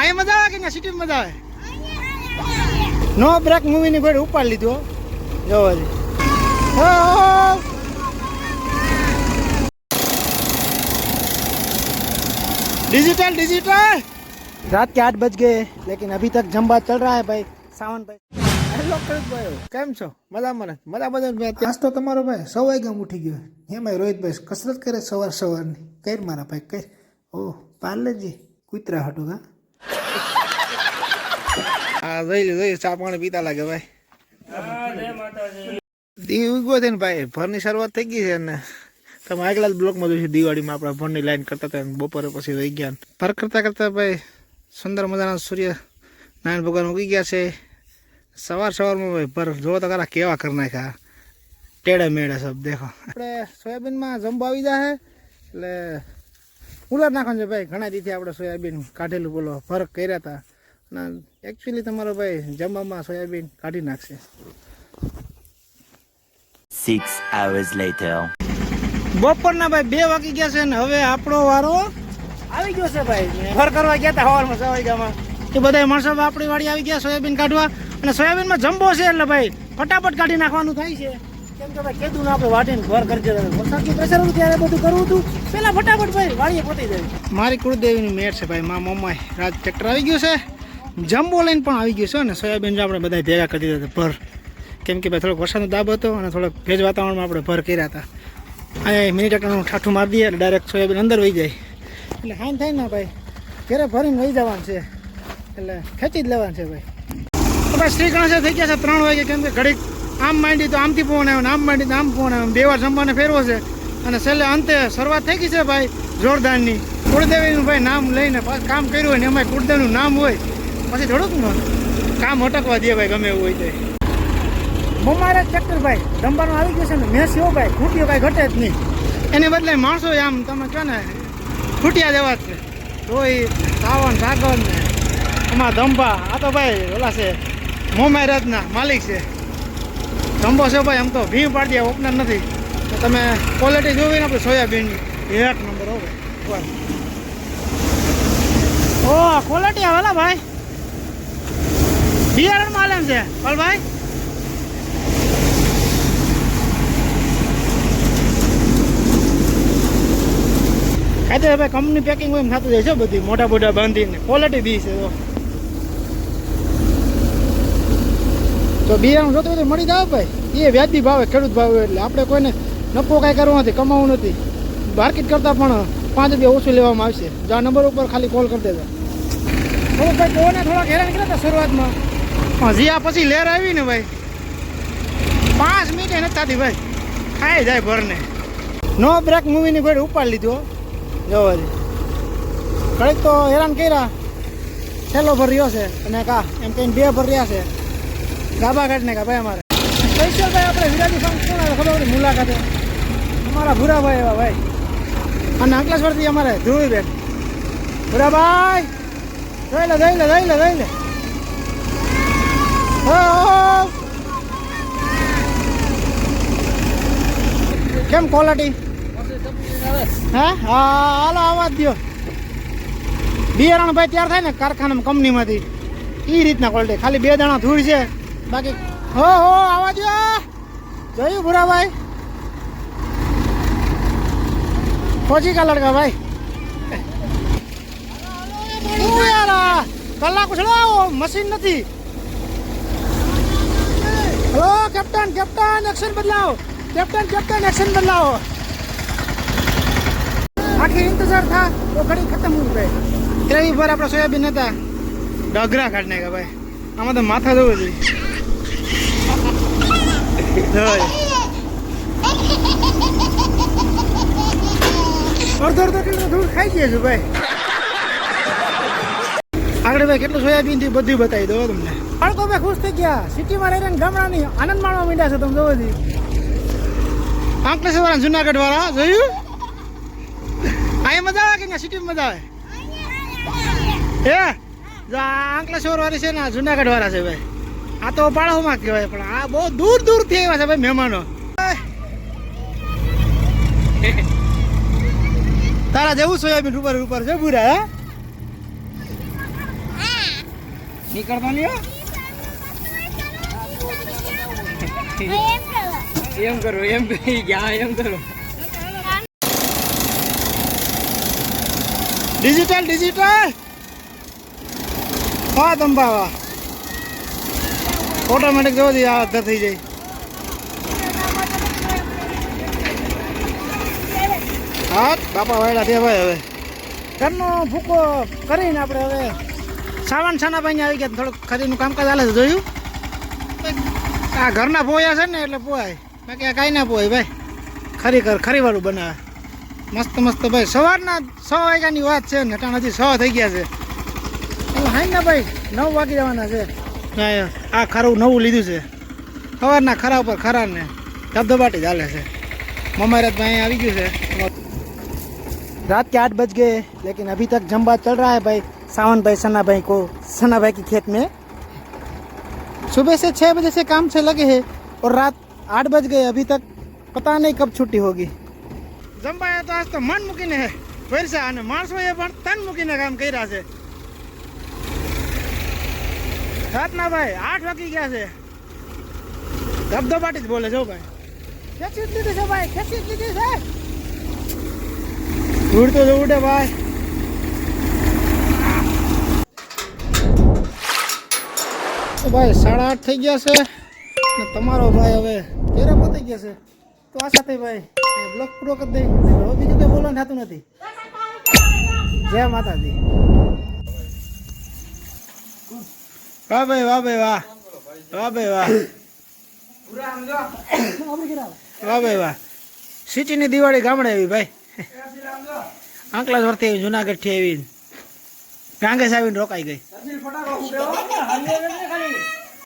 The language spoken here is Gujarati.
અહીંયા મજા આવે કે ના સિટીમાં મજા આવે નો બ્રેક મૂવીની કોઈ ઉપાડ લીધો જોવા દે डिजिटल डिजिटल रात के आठ बज गए लेकिन अभी तक जम बात चल रहा है भाई सावन भाई હેલો ભાઈ કેમ છો મજામાં ને મજામાં જ મેં આજ તો તમારો ભાઈ સૌ વાગ્યા ઉઠી ગયો એમાં રોહિતભાઈ કસરત કરે સવાર સવારની કઈ મારા ભાઈ કઈ ઓ પાર્લેજી કૂતરા હાટું હા હા જોઈ લે ચા પાણી પીતા લાગે ભાઈ. દી ઉગો છે ને ભાઈ, ભરની શરૂઆત થઈ ગઈ છે ને તમે આગલા બ્લોકમાં જોઈશું દિવાળીમાં આપણે ભરની લાઈન કરતા હતા બપોરે પછી રહી ગયા. ફરક કરતા કરતા ભાઈ, સુંદર મજાના સૂર્ય નારાયણ ભગવાન ઉગી ગયા છે. સવાર સવારમાં ભાઈ, ભર જો તો ખરા કેવા કરી નાખ્યા. ટેડા મેળા સબ દેખો. આપણે સોયાબીનમાં જંબો આવી જાય એટલે ઉલર નાખવાનું છે ભાઈ. ઘણા દીથી આપણે સોયાબીન કાઢેલું બોલો ફરક કર્યા હતા. અને એકચ્યુઅલી તમારો ભાઈ જમવામાં સોયાબીન કાઢી નાખશે. Six hours later. બપોરના ભાઈ બે વાગી ગયા છે ને હવે આપણો વારો આવી ગયો છે ભાઈ. ફર કરવા ગયા હતા સવારમાં છ વાગ્યામાં એ બધા માણસો આપણી વાડી આવી ગયા સોયાબીન કાઢવા. અને સોયાબીનમાં જમ્બો છે એટલે ભાઈ ફટાફટ કાઢી નાખવાનું થાય છે. કેમ કે ભાઈ કીધું ને આપણે વાટીને ઘર કરજે વરસાદનું પ્રેશર હતું ત્યારે બધું કરવું હતું. પેલા ફટાફટ ભાઈ વાડીએ પતી જાય. મારી કુળદેવીની મેટ છે ભાઈ. મા મમ્માએ રાજ ટ્રેક્ટર આવી ગયું છે. જમ્બો લઈને પણ આવી ગયું છે અને સોયાબીન આપણે બધા ભેગા કરી દીધા હતા ભર. કેમ કે ભાઈ થોડોક વરસાદનો દાબ હતો અને થોડોક ભેજ વાતાવરણમાં આપણે ભર કર્યા હતા. અહીંયા મિની ટ્રેક્ટરનું ઠાઠું મારી દઈએ એટલે ડાયરેક્ટ સોયાબીન અંદર વહી જાય. એટલે હાન થાય ને ભાઈ, ઘરે ભરીને વહી જવાનું છે. એટલે ખેંચી જ લેવાનું છે ભાઈ. ભાઈ શ્રી ગણેશ થઈ ગયા છે ત્રણ વાગે, કેમ કે ઘડીક આમ માંડી તો આમથી ફોન આવ્યો આમ માંડી તો આમ ફોન આવ્યો બે વાર જમવાને ફેરવો છે. અને છેલ્લે અંતે શરૂઆત થઈ ગઈ છે ભાઈ જોરદારની. કુળદેવીનું ભાઈ નામ લઈને કામ કર્યું હોય ને એમાં કુળદેવનું નામ હોય પછી થોડુંક કામ અટકવા દે ભાઈ ગમે એવું હોય તો. બમારા ચક્કર ભાઈ દંબાનું આવી ગયું છે ને મેસ એવો ભાઈ ખૂટ્યો ભાઈ ઘટે જ નહીં. એને બદલે માણસો આમ તમે કહો ને ખૂટ્યા દેવા જ છે. રોઈ સાવન સાગર ને એમાં ધંભા. આ તો ભાઈ ઓલા છે મોમાઈ રાજના માલિક છે. ધંભો છે ભાઈ આમ તો ભીમ પાડી દે ઓપનર નથી. તો તમે ક્વોલિટી જોવી ને આપણે સોયાબીનની એક નંબર હો ભાઈ. ઓ ક્વોલિટી આવેલા ભાઈ. બિયારણમાં આલેમ છે. પલભાઈ? ભાઈ કાંઈ ભાઈ કંપની પેકિંગ એમ થતું જાય છે બધી. મોટા મોટા બાંધીને. ક્વોલિટી બી છે તો બિયારણ જોતું તો મળી જાવ ભાઈ. એ વ્યાજબી ભાવે ખેડૂત ભાવે એટલે આપણે કોઈને નફો કાંઈ કરવો નથી, કમાવું નથી. માર્કેટ કરતાં પણ પાંચ રૂપિયા ઓછું લેવામાં આવશે. જો આ નંબર ઉપર ખાલી કોલ કરી દેજો. થોડુંક ભાઈ, કોને થોડાક હેરાન કર્યા હતા શરૂઆતમાં? પણ જ્યાં પછી લેર આવી ને ભાઈ. પાંચ મિનિટ નથી થતી ભાઈ. ખાઈ જાય ભરને નો બ્રેક મૂવીની ભાઈ ઉપાડ લીધો જોવા દે ઘડીક તો હેરાન કર્યા. છેલ્લો ભર રહ્યો છે અને કા, એમ કહીને બે ભર રહ્યા છે. ગાબા કાઢને કા ભાઈ અમારે. સ્પેશિયલ ભાઈ આપણે વિરાજી ફંક્શન ખબર મુલાકાતે. અમારા ભૂરાભાઈ એવા ભાઈ. અને અંકલેશ્વરથી અમારે ધ્રુવીબેન. ભૂરાભાઈ! જઈ લે જઈ લે જઈ લે જઈ લે હો, હો. કેમ ક્વોલિટી હા? હાલો, અવાજ દો બિયારણ ભાઈ તૈયાર થાય ને કારખાના કંપનીમાંથી. એ રીતના ક્વોલિટી ખાલી બે દાણા ધૂળ છે. બાકી હો હો આવા દો જોયું ભૂરાભાઈ. ફોજી કા લડકા ભાઈ? કલાક ઉછળાવો મશીન નથી. હલો કેપ્ટન કેપ્ટન એક્શન બદલાવો. કેપ્ટન કેપ્ટન એક્શન બદલાવો. આખી ઇંતજાર થા, તો ઘડી ખતમ હું ભાઈ ત્રેવી પર આપણે સોયાબીન હતા. ડગરા કાઢ કે ભાઈ. આમાં તો માથા જવું જોઈએ જોઈ. અડધો અડધો કિલો દૂધ ખાઈ ગયા છું ભાઈ. આગળ ભાઈ, કેટલું સોયાબીનથી બધું બતાવી દો તમને. બાળકો ભાઈ ખુશ થઈ ગયા. સિટીમાં રહીને ગામડાની આનંદ માણવા માંડ્યા છે તમે, જોવો જી અંકલેશ્વર વાળા જુનાગઢ વાળા, જોયું? અહીંયા મજા આવે કે સિટીમાં મજા આવે? આ અંકલેશ્વર વાળી છે ને જુનાગઢ વાળા છે ભાઈ. આ તો પાળોમાં કહેવાય, પણ આ બહુ દૂર દૂરથી આવ્યા છે ભાઈ મહેમાનો. તારા જેવું સોયાબીન ઉપર ઉપર છે બુરા હે? નીકળતો નહીં. એમ કરો, એમ ગયા, એમ કરો. ડિજિટલ ડિજિટલ હા તંબાવા ઓટોમેટિક જો દે આ થઈ જાય. હા, બાપા વાયડા થયા ભાઈ હવે. ઘરનો ભૂકો કરીને આપણે હવે સાવન છાનાભાઈ આવી ગયા, થોડુંક ખરીનું કામકાજ હાલે છે, જોયું? આ ઘરના પોયા છે ને, એટલે પોવાય બાકી આ કાંઈ ના પોવાય ભાઈ ખરી કર ખરીવાળું બનાવે મસ્ત મસ્ત ભાઈ સવારના છ વાગ્યાની વાત છે ને અટાણ હજી છ થઈ ગયા છે એટલે હાઈ ના ભાઈ નવ વાગી જવાના છે હા, આ ખરું નવું લીધું છે સવારના ખરા ઉપર ખરા ને ધબધબાટી ચાલે છે મમારત ભાઈ આવી ગયું છે रात के आठ बज गए लेकिन अभी तक जम्बा चल रहा है भाई सावन भाई सना भाई को सना भाई की खेत में सुबह से छः बजे से काम से लगे हैं और रात आठ बज गए अभी तक पता नहीं कब छुट्टी होगी જંબાએ તો આજ તો મન મૂકીને વરસા અને માણસોએ પણ તન મૂકીને કામ કર્યા છે રાતના ભાઈ આઠ વાગી ગયા છે ધબધબાટી જ બોલે છો ભાઈ ખેંચી જ લીધી છે ભાઈ ખેંચી જ લીધી છે ઉડતો તો ઉડે ભાઈ તો ભાઈ સાડા આઠ થઈ ગયા છે ને તમારો ભાઈ હવે ક્યારે પતી ગયા છે. તો આ સાથે ભાઈ બ્લોક પૂરો કરી દઈ. હવે બીજું કંઈ બોલવાનું થતું નથી. જય માતાજી. વાહ ભાઈ વાહ ભાઈ, વાહ. વાહ ભાઈ, વાહ. વાહ ભાઈ, વાહ. સિટીની દિવાળી ગામડે આવી ભાઈ. આંકલા વરથી આવી જુનાગઢથી આવી. ગાંગેસ આવીને રોકાઈ ગઈ.